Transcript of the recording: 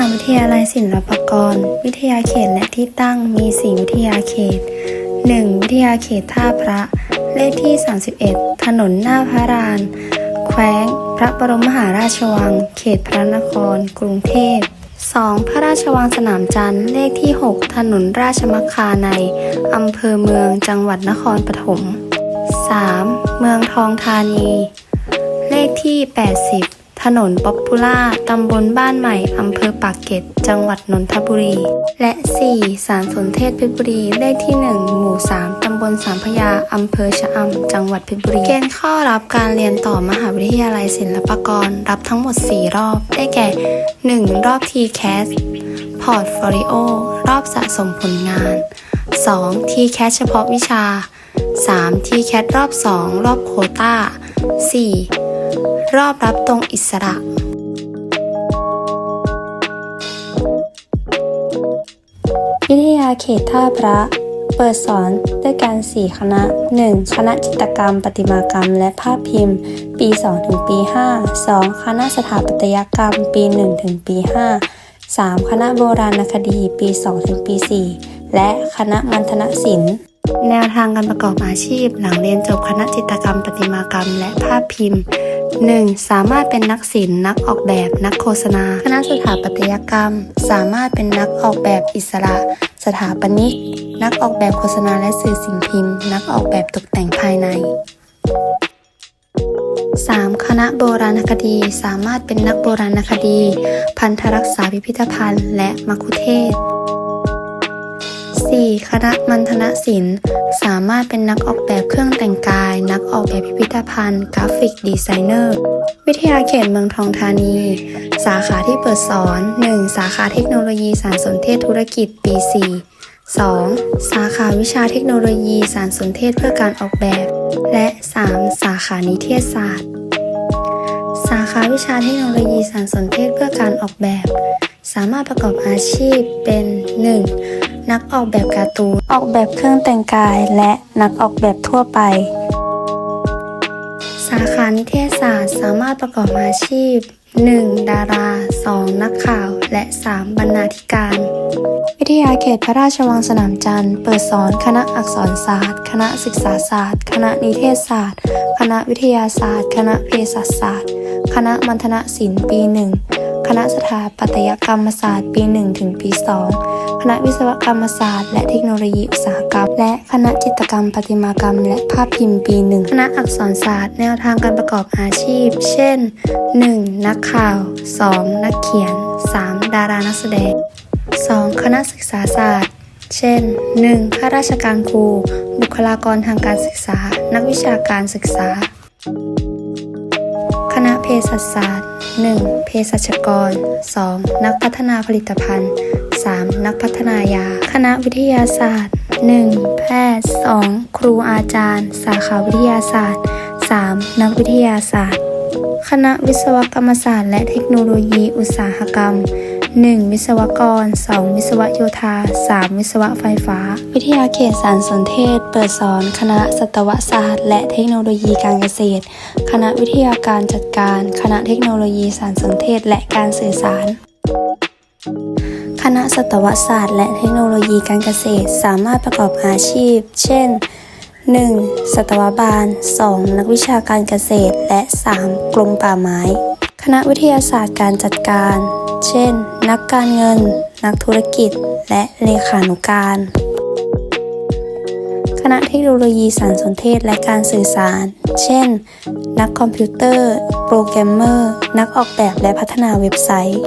าวิทยาลัยศิลปากร วิทยาเขตและที่ตั้งมี 4 วิทยาเขต 1. วิทยาเขตท่าพระ เลขที่ 31 ถนนหน้าพระราน แขวง พระบรมมหาราชวัง เขตพระนคร กรุงเทพ 2. พระราชวังสนามจันทร์ เลขที่ 6 ถนนราชมัคคาใน อำเภอเมืองจังหวัดนครปฐม 3. เมืองทองธานี เลขที่ 80 ถนนป๊อปปูล่า ตำบลบ้านใหม่ อำเภอปากเกร็ด จังหวัดนนทบุรี และ 4. สารสนเทศเพชรบุรี เลขที่ 1 หมู่ 3 ตำบลสามพยา อำเภอชะอำ จังหวัดเพชรบุรี เกณฑ์ข้ารับการเรียนต่อมหาวิทยาลัยศิลปากร รับทั้งหมด 4 รอบ ได้แก่ 1. รอบ TCAS พอร์ตโฟลิโอ รอบสะสมผลงาน 2. TCAS เฉพาะวิชา 3. TCAS รอบ 2 รอบโควตา 4. รอบรับตรงอิสระวิทยาเขตท่าพระ เปิดสอนด้วยการ4คณะ 1. คณะจิตกรรมประติมากรรม และภาพพิมพ์ ปี 2 ถึงปี 5 2. คณะสถาปัตยกรรม ปี 1 ถึงปี 5 3. คณะโบราณคดี ปี 2 ถึงปี 4 และคณะมัณฑนศิลป์ แนวทางการประกอบอาชีพ หลังเรียนจบคณะจิตรกรรมประติมากรรม และภาพพิมพ์ 1. สามารถเป็นนักศิลป์นักออกแบบ นักโฆษณา คณะสถาปัตยกรรม สามารถเป็นนักออกแบบอิสระ สถาปนิก นักออกแบบโฆษณาและสื่อสิ่งพิมพ์ นักออกแบบตกแต่งภายใน 3. คณะโบราณคดี สามารถเป็นนักโบราณคดี พันธรักษาพิพิธภัณฑ์ และมัคุเทศ 4. คณะมัณฑนศิลป์ สามารถเป็นนักออกแบบเครื่องแต่งกาย นักออกแบบพิพิธภัณฑ์ กราฟิกดีไซเนอร์ วิทยาเขตเมืองทองธานี สาขาที่เปิดสอน 1. สาขาเทคโนโลยีสารสนเทศธุรกิจปี 4 2. สาขาวิชาเทคโนโลยีสารสนเทศเพื่อการออกแบบ และ 3. สาขานิเทศศาสตร์ สาขาวิชาเทคโนโลยีสารสนเทศเพื่อการออกแบบ สามารถประกอบอาชีพเป็น 1. นักออกแบบการ์ตูน ออกแบบเครื่องแต่งกาย และนักออกแบบทั่วไป สาขานิเทศศาสตร์สามารถประกอบอาชีพ 1. ดารา 2. นักข่าว และ 3. บรรณาธิการ วิทยาเขตพระราชวังสนามจันทร์ เปิดสอนคณะอักษรศาสตร์ คณะศึกษาศาสตร์ คณะนิเทศศาสตร์ คณะวิทยาศาสตร์ คณะเภสัชศาสตร์ คณะมัณฑนศิลป์ปี1 คณะสถาปัตยกรรมศาสตร์ ปี 1 ถึงปี 2 คณะวิศวกรรมศาสตร์ และเทคโนโลยีอุตสาหกรรม และคณะจิตรกรรมประติมากรรม และภาพพิมพ์ปี 1 คณะอักษรศาสตร์ แนวทางการประกอบอาชีพ เช่น 1. นักข่าว 2. นักเขียน 3. ดารานักแสดง 2. คณะศึกษาศาสตร์ เช่น 1. ข้าราชการครู บุคลากรทางการศึกษา นักวิชาการศึกษา ณะเภสัชศาสตร์ 1. เภสัชกร 2. นักพัฒนาผลิตภัณฑ์ 3. นักพัฒนายา คณะวิทยาศาสตร์ 1. แพทย์ 2. ครูอาจารย์ สาขาวิทยาศาสตร์ 3. นักวิทยาศาสตร์ คณะวิศวกรรมศาสตร์ และเทคโนโลยีอุตสาหกรรม 1. วิศวกร 2. วิศวโยธา 3. วิศวไฟฟ้า วิทยาเขตสารสนเทศ เปิดสอน คณะสัตวศาสตร์ และเทคโนโลยีการเกษตร คณะวิทยาการจัดการ คณะเทคโนโลยีสารสนเทศ และการสื่อสาร คณะสัตวศาสตร์ และเทคโนโลยีการเกษตร สามารถประกอบอาชีพ เช่น 1. สัตวบาล 2. นักวิชาการเกษตร และ 3. กรมป่าไม้ คณะวิทยาศาสตร์การจัดการ เช่น นักการเงิน นักธุรกิจ และเลขานุการ คณะเทคโนโลยีสารสนเทศและการสื่อสาร เช่น นักคอมพิวเตอร์ โปรแกรมเมอร์ นักออกแบบและพัฒนาเว็บไซต์